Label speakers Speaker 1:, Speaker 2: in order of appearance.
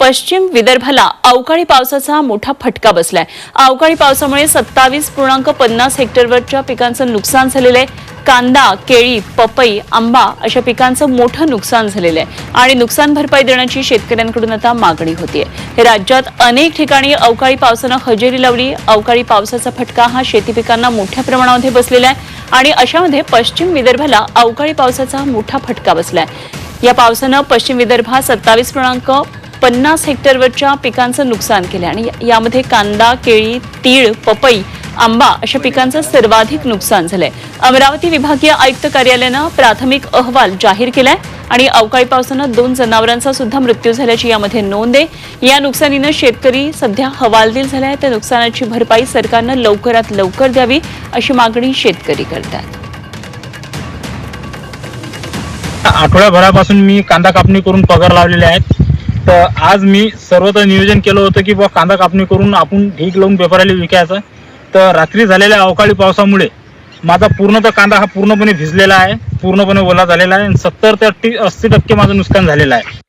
Speaker 1: पश्चिम विदर्भाला अवकाळी पावसाचा मोठा फटका बसलाय. अवकाळी पावसामुळे सत्तावीस पूर्णांक पन्नास हेक्टरवरच्या पिकांचं नुकसान झालेलं आहे कांदा केळी पपई आंबा अशा पिकांचं मोठं नुकसान झालेलं आहे आणि नुकसान भरपाई देण्याची शेतकऱ्यांकडून आता मागणी होतीये. हे राज्यात अनेक ठिकाणी अवकाळी पावसानं हजेरी लावली. अवकाळी पावसाचा फटका हा शेती पिकांना मोठ्या प्रमाणामध्ये बसलेला आहे. आणि अशामध्ये पश्चिम विदर्भाला अवकाळी पावसाचा मोठा फटका बसलाय. या पावसानं पश्चिम विदर्भात सत्तावीस पूर्णांक पन्नास हेक्टरवरच्या पिकांचं नुकसान केलं आणि यामध्ये कांदा केळी तीळ पपई आंबा अशा पिकांचं सर्वाधिक नुकसान झालंय. अमरावती विभागीय आयुक्त कार्यालयानं प्राथमिक अहवाल जाहीर केलाय आणि अवकाळी पावसानं दोन जनावरांचा सुद्धा मृत्यू झाल्याची यामध्ये नोंद आहे. या नुकसानीनं शेतकरी सध्या हवालदिल झालाय. त्या नुकसानाची भरपाई सरकारनं लवकरात लवकर द्यावी अशी मागणी शेतकरी करतात.
Speaker 2: आठवड्याभरापासून मी कांदा कापणी करून पगार लावलेले आहेत. तर आज मी सर्वत्र नियोजन केलं होतं की बुवा कांदा कापणी करून आपण ढीक लावून पेपराला विकायचं. तर रात्री झालेल्या अवकाळी पावसामुळे माझा पूर्ण तर कांदा हा पूर्णपणे भिजलेला आहे पूर्णपणे ओला झालेला आहे सत्तर ते अट्टी अस्सी टक्के माझं नुकसान झालेलं आहे.